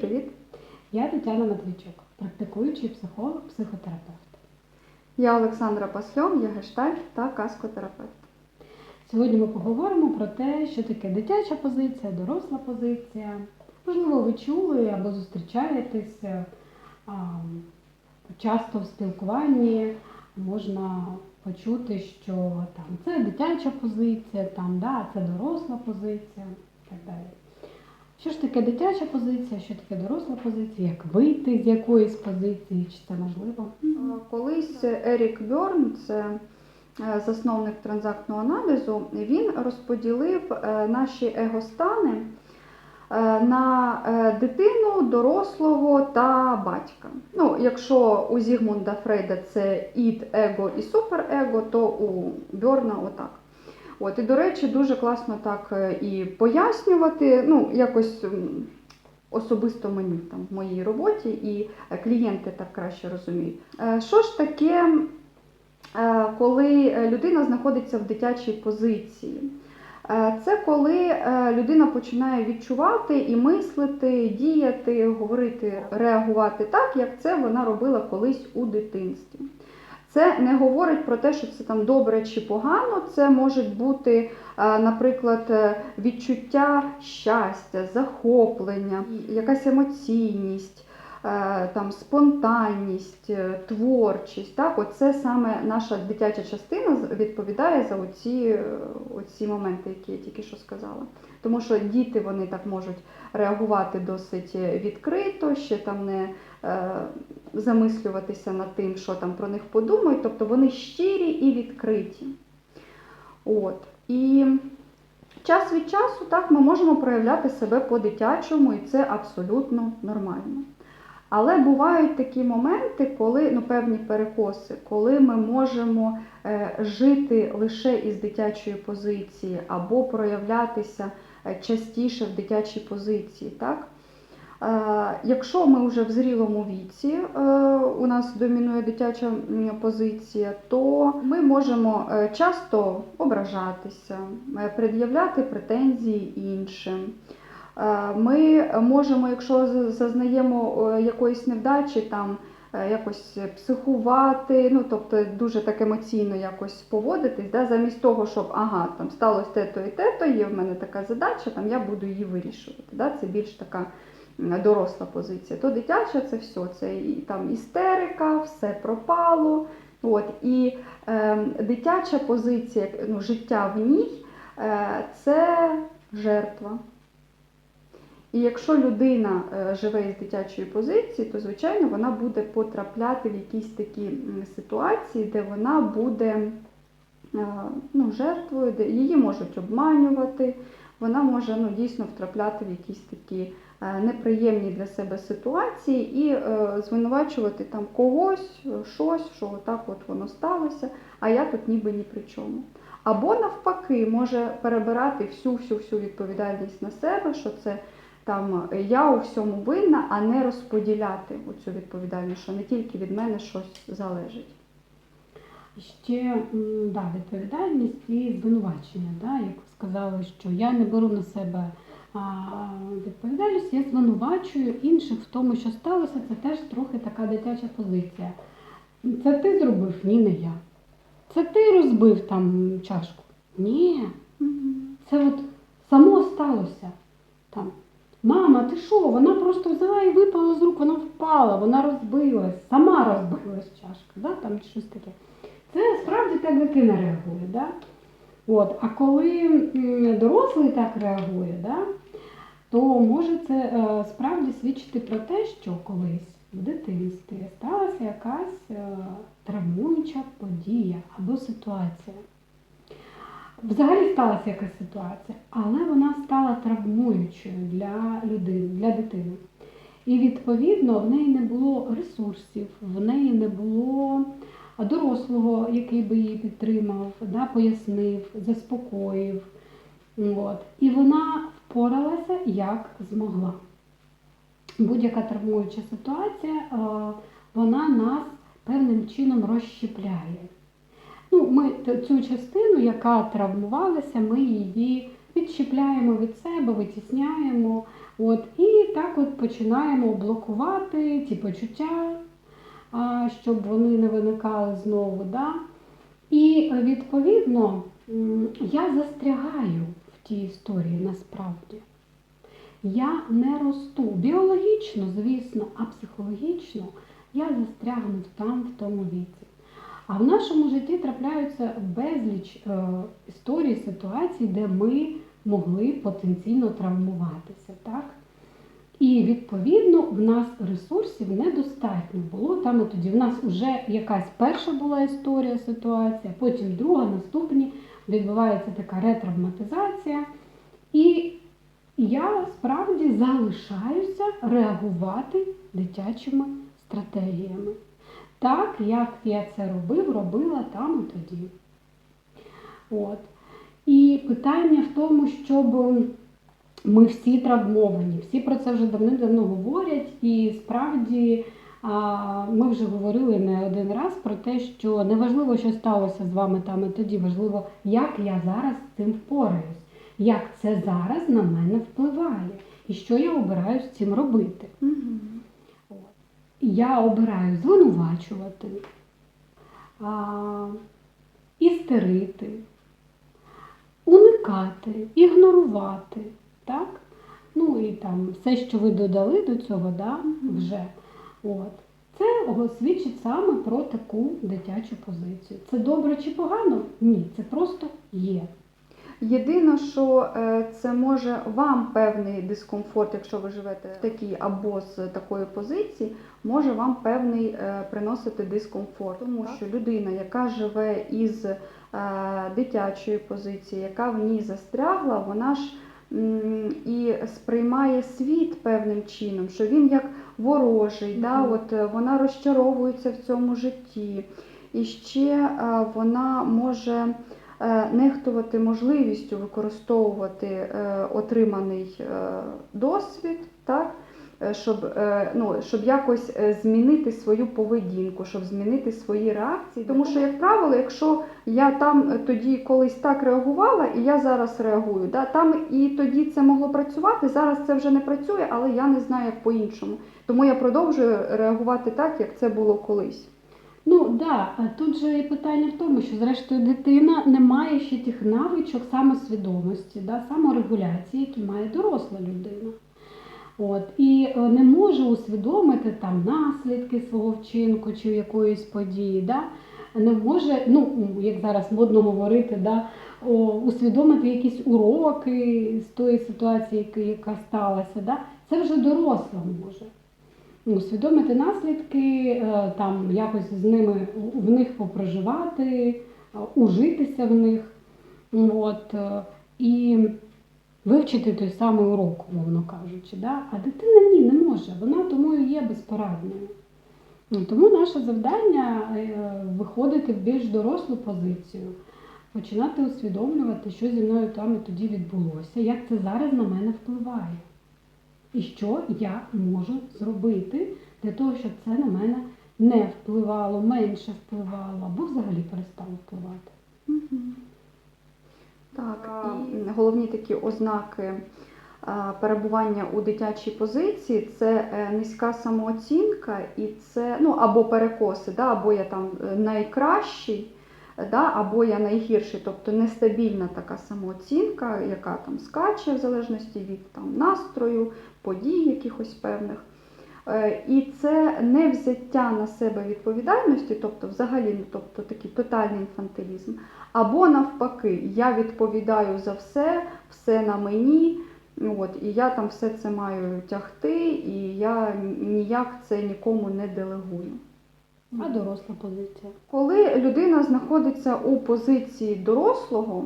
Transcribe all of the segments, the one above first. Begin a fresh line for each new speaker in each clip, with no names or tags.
привіт!
Я Тетяна Матвійчук, практикуючий психолог, психотерапевт.
Я Олександра Пасльон, я гештальт та каскотерапевт.
Сьогодні ми поговоримо про те, що таке дитяча позиція, доросла позиція. Можливо, ви чули або зустрічаєтеся а, часто в спілкуванні можна почути, що там це дитяча позиція, там да, це доросла позиція і так далі. Що ж таке дитяча позиція, що таке доросла позиція, як вийти з якоїсь позиції, чи це можливо?
Колись Ерік Бьорн, це е, засновник транзактного аналізу, він розподілив е, наші егостани е, на дитину, дорослого та батька. Ну, якщо у Зігмунда Фрейда це ід, его і суперего, то у Бьорна отак. От, і, до речі, дуже класно так е, і пояснювати, ну, якось особисто мені там в моїй роботі, і е, клієнти так краще розуміють. Е, Що ж таке, коли людина знаходиться в дитячій позиції? Це коли людина починає відчувати і мислити, діяти, говорити, реагувати так, як це вона робила колись у дитинстві. Це не говорить про те, що це там добре чи погано. Це можуть бути, е, наприклад, е, відчуття щастя, захоплення, якась емоційність, там спонтанність, е, творчість. Так, оце саме наша дитяча частина відповідає за оці, е, оці моменти, які я тільки що сказала. Тому що діти вони так можуть реагувати досить відкрито, ще там не е, замислюватися над тим, що там про них подумають. Тобто вони щирі і відкриті. От. І час від часу так ми можемо проявляти себе по-дитячому, і це абсолютно нормально. Але бувають такі моменти, коли ну, певні перекоси, коли ми можемо е, жити лише із дитячої позиції або проявлятися е, частіше в дитячій позиції. Так? Е, Якщо ми вже в зрілому віці, у нас домінує дитяча позиція, то ми можемо часто ображатися, пред'являти претензії іншим. Е, Ми можемо, якщо зазнаємо е, якоїсь невдачі, там е, якось психувати, ну тобто дуже так емоційно якось поводитись, да, замість того, щоб ага, там сталося те-то і те-то, є в мене така задача, там я буду її вирішувати. Да, це більш така доросла позиція. То дитяча це все, це і там істерика, все пропало. От, і е, дитяча позиція, ну, життя в ній е, це жертва. І якщо людина е, живе із дитячої позиції, то звичайно вона буде потрапляти в якісь такі ситуації, де вона буде е, ну, жертвою, де її можуть обманювати, вона може ну, дійсно втрапляти в якісь такі е, неприємні для себе ситуації і звинувачувати там когось, щось, що отак от воно сталося, а я тут ніби ні при чому. Або навпаки, може перебирати всю всю всю відповідальність на себе, що це там я у всьому винна, а не розподіляти цю відповідальність, що не тільки від мене щось залежить.
Ще да, відповідальність і звинувачення. Да? Як ви сказали, що я не беру на себе а, відповідальність, я звинувачую інших в тому, що сталося, це теж трохи така дитяча позиція. Це ти зробив? Ні, не я. Це ти розбив там чашку? Ні. Це от само сталося. Там, мама, ти що? Вона просто взяла і випала з рук, вона впала, вона розбилась, сама розбилась чашка, да? там щось таке. Це справді так дитина реагує. Да? От, а коли дорослий так реагує, да, то може це е, справді свідчити про те, що колись в дитинстві сталася якась е, травмуюча подія або ситуація. Взагалі сталася якась ситуація, але вона стала травмуючою для людини, для дитини. І відповідно в неї не було ресурсів, в неї не було дорослого, який би її підтримав, да, пояснив, заспокоїв. От. І вона впоралася як змогла. Будь-яка травмуюча ситуація, е, вона нас певним чином розщепляє. Ну, ми цю частину, яка травмувалася, ми її відщепляємо від себе, витісняємо, От, і так от починаємо блокувати ті почуття, щоб вони не виникали знову. Да? І відповідно я застрягаю в тій історії насправді. Я не росту біологічно, звісно, а психологічно я застрягну там, в тому віці. А в нашому житті трапляються безліч е, історій, ситуацій, де ми могли потенційно травмуватися. Так? І відповідно в нас ресурсів недостатньо було. Там і тоді в нас вже якась перша була історія, ситуація, потім друга, наступні відбувається така ретравматизація. І я справді залишаюся реагувати дитячими стратегіями. Так, як я це робив, робила там і тоді. От. І питання в тому, щоб ми всі травмовані, всі про це вже давним-давно говорять, і справді ми вже говорили не один раз про те, що неважливо, що сталося з вами там і тоді, важливо, як я зараз з цим впораюсь, як це зараз на мене впливає, і що я обираю з цим робити.
Мгм.
Я обираю звинувачувати, а, істерити, уникати, ігнорувати. Так? Ну і там все, що ви додали до цього, да, вже. От. Це свідчить саме про таку дитячу позицію. Це добре чи погано? Ні, це просто є.
Єдине, що е, це може вам певний дискомфорт, якщо ви живете в такій або з такої позиції, може вам певний е, приносити дискомфорт. Тому що людина, яка живе із е, дитячої позиції, яка в ній застрягла, вона ж і сприймає світ певним чином, що він як ворожий, да, от вона розчаровується в цьому житті. І ще вона може нехтувати можливістю використовувати е, отриманий е, досвід, так? е, щоб, е, ну, щоб якось е, змінити свою поведінку, щоб змінити свої реакції. Тому що, як правило, якщо я там е, тоді колись так реагувала, і я зараз реагую, да, там і тоді це могло працювати, зараз це вже не працює, але я не знаю, як по-іншому. Тому я продовжую реагувати так, як це було колись.
Ну да, а тут же і питання в тому, що зрештою дитина не має ще тих навичок самосвідомості, да, саморегуляції, які має доросла людина. От, і е, не може усвідомити там наслідки свого вчинку чи якоїсь події. Да? Не може, ну як зараз модно говорити, да, о, усвідомити якісь уроки з тої ситуації, яка- сталася. Да? Це вже доросла може. Ну, Усвідомити наслідки, е, там якось з ними в них попроживати, е, ужитися в них. От, е, і вивчити той самий урок, мовно кажучи. Да? А дитина ні, не може. Вона тому і є безпорадною. Ну, Тому наше завдання виходити в більш дорослу позицію, починати усвідомлювати, що зі мною там і тоді відбулося, як це зараз на мене впливає. І що я можу зробити для того, щоб це на мене не впливало, менше впливало або взагалі перестало впливати.
Так, і головні такі ознаки перебування у дитячій позиції це е, низька самооцінка і це ну або перекоси, да, або я там е, найкращий, е, да, або я найгірший, тобто нестабільна така самооцінка, яка там скаче в залежності від там настрою, подій якихось певних. Е, І це не взяття на себе відповідальності, тобто взагалі ну, тобто такий тотальний інфантилізм. Або навпаки, я відповідаю за все, все на мені, от, і я там все це маю тягти, і я ніяк це нікому не делегую.
А доросла позиція.
Коли людина знаходиться у позиції дорослого,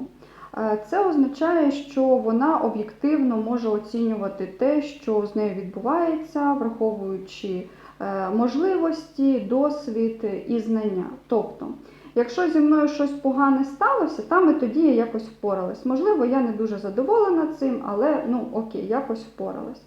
е, це означає, що вона об'єктивно може оцінювати те, що з нею відбувається, враховуючи е, можливості, досвід і знання. Тобто, якщо зі мною щось погане сталося, там і тоді я якось впоралась. Можливо, я не дуже задоволена цим, але ну окей, якось впоралась.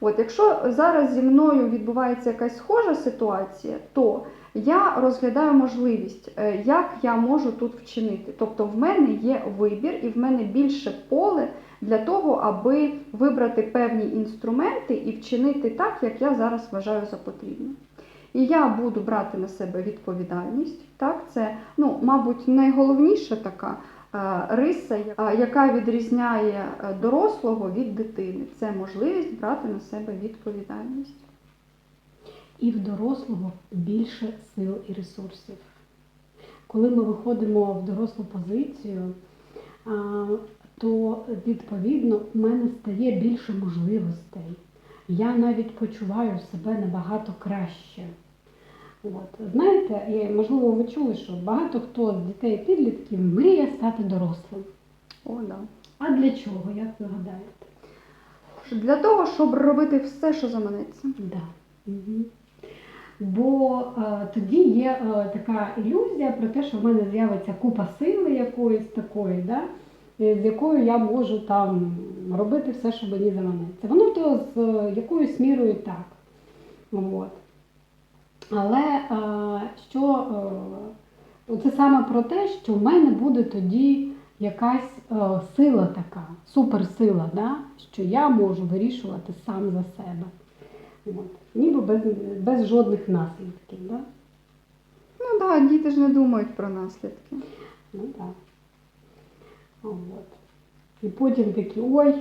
От, якщо зараз зі мною відбувається якась схожа ситуація, то я розглядаю можливість, е, як я можу тут вчинити. Тобто в мене є вибір і в мене більше поле для того, аби вибрати певні інструменти і вчинити так, як я зараз вважаю за потрібне. І я буду брати на себе відповідальність. Так, це, ну, мабуть, найголовніша така е, риса, е, яка відрізняє дорослого від дитини. Це можливість брати на себе відповідальність.
І в дорослого більше сил і ресурсів. Коли ми виходимо в дорослу позицію, то відповідно в мене стає більше можливостей. Я навіть почуваю себе набагато краще. От. Знаєте, можливо, ви чули, що багато хто з дітей підлітків мріє стати дорослим.
О, да.
А для чого, як ви гадаєте?
Для того, щоб робити все, що заманеться.
Да. Угу. Бо е, тоді є е, така ілюзія про те, що в мене з'явиться купа сили якоїсь такої, да? е, з якою я можу там робити все, що мені заманеться. Воно то з е, якоюсь мірою так. От. Але е, що е, це саме про те, що в мене буде тоді якась е, сила така, суперсила, да? що я можу вирішувати сам за себе. От. Ніби без, без жодних наслідків. Да?
Ну так, да, діти ж не думають про наслідки.
Ну так. От. І потім такі, ой,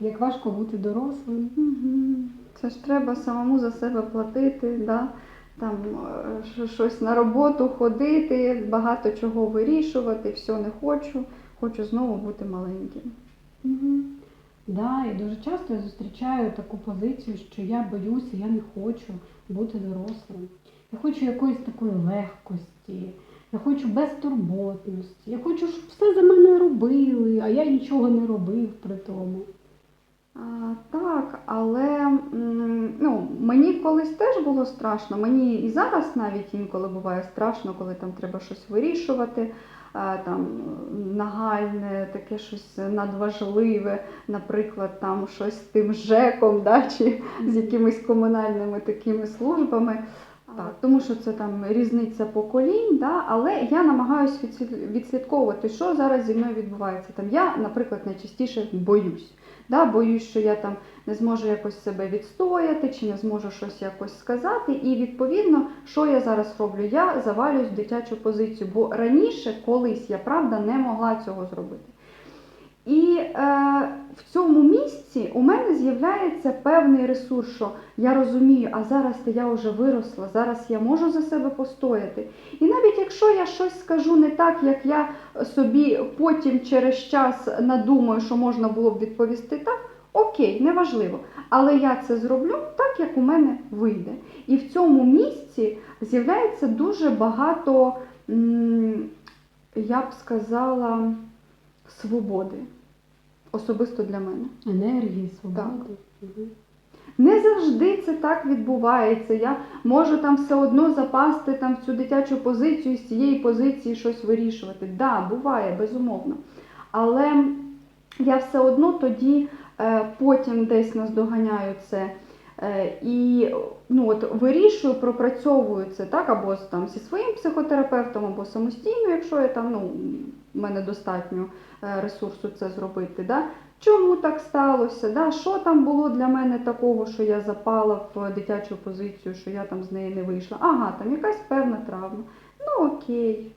як важко бути дорослим.
Угу. Це ж треба самому за себе платити, да? там е, щось на роботу ходити, багато чого вирішувати, все не хочу, хочу знову бути маленьким.
Угу. Да, і дуже часто я зустрічаю таку позицію, що я боюся, я не хочу бути дорослим. Я хочу якоїсь такої легкості, я хочу безтурботності, я хочу, щоб все за мене робили, а я нічого не робив при тому.
Так, але ну, мені колись теж було страшно. Мені і зараз навіть інколи буває страшно, коли там треба щось вирішувати, там нагальне, таке щось надважливе, наприклад, там щось з тим ЖЕКом, да, чи з якимись комунальними такими службами. Так, тому що це там різниця поколінь, да, але я намагаюся відслідковувати, що зараз зі мною відбувається. Там я, наприклад, найчастіше боюсь. Да, боюсь, що я там не зможу якось себе відстояти, чи не зможу щось якось сказати. І відповідно, що я зараз роблю? Я завалююсь в дитячу позицію, бо раніше, колись я правда не могла цього зробити. І е, в цьому місці у мене з'являється певний ресурс, що я розумію, а зараз я вже виросла, зараз я можу за себе постояти. І навіть якщо я щось скажу не так, як я собі потім через час надумаю, що можна було б відповісти так, окей, неважливо. Але я це зроблю так, як у мене вийде. І в цьому місці з'являється дуже багато, я б сказала, свободи. Особисто для мене.
Енергії, свободи. Мгм.
Не завжди це так відбувається. Я можу там все одно запасти там в цю дитячу позицію і з цієї позиції щось вирішувати. Да, буває, безумовно. Але я все одно тоді е, потім десь наздоганяю це. е, І ну, от, вирішую, пропрацьовую це так, або там, зі своїм психотерапевтом, або самостійно, якщо я там, ну, в мене достатньо е, ресурсу це зробити. Да? Чому так сталося? Да? Що там було для мене такого, що я запала в дитячу позицію, що я там з неї не вийшла? Ага, там якась певна травма. Ну окей,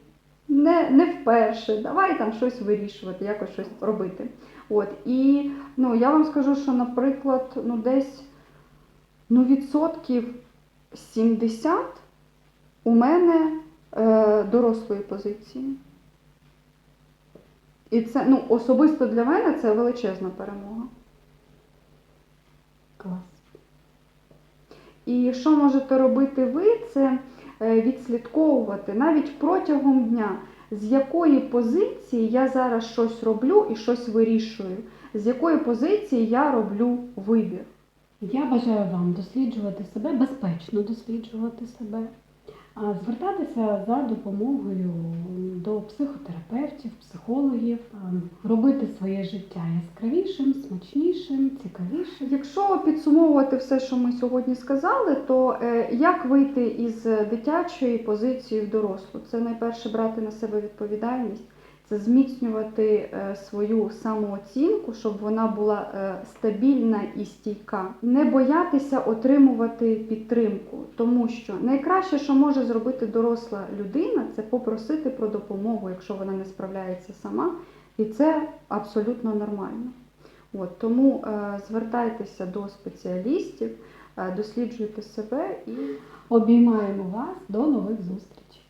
не, не вперше, давай там щось вирішувати, якось щось робити. От. І ну, я вам скажу, що, наприклад, ну, десь ну, відсотків 70 у мене е, дорослої позиції. І це ну, особисто для мене це величезна перемога.
Клас.
І що можете робити ви, це е, відслідковувати навіть протягом дня, з якої позиції я зараз щось роблю і щось вирішую, з якої позиції я роблю вибір.
Я бажаю вам досліджувати себе, безпечно досліджувати себе, звертатися за допомогою до психотерапевтів, психологів, робити своє життя яскравішим, смачнішим, цікавішим.
Якщо підсумовувати все, що ми сьогодні сказали, то е, як вийти із дитячої позиції в дорослу? Це найперше брати на себе відповідальність, це зміцнювати е, свою самооцінку, щоб вона була е, стабільна і стійка. Не боятися отримувати підтримку, тому що найкраще, що може зробити доросла людина, це попросити про допомогу, якщо вона не справляється сама, і це абсолютно нормально. От, тому е, звертайтеся до спеціалістів, досліджуйте себе і
Обіймаємо вас до нових зустрічей.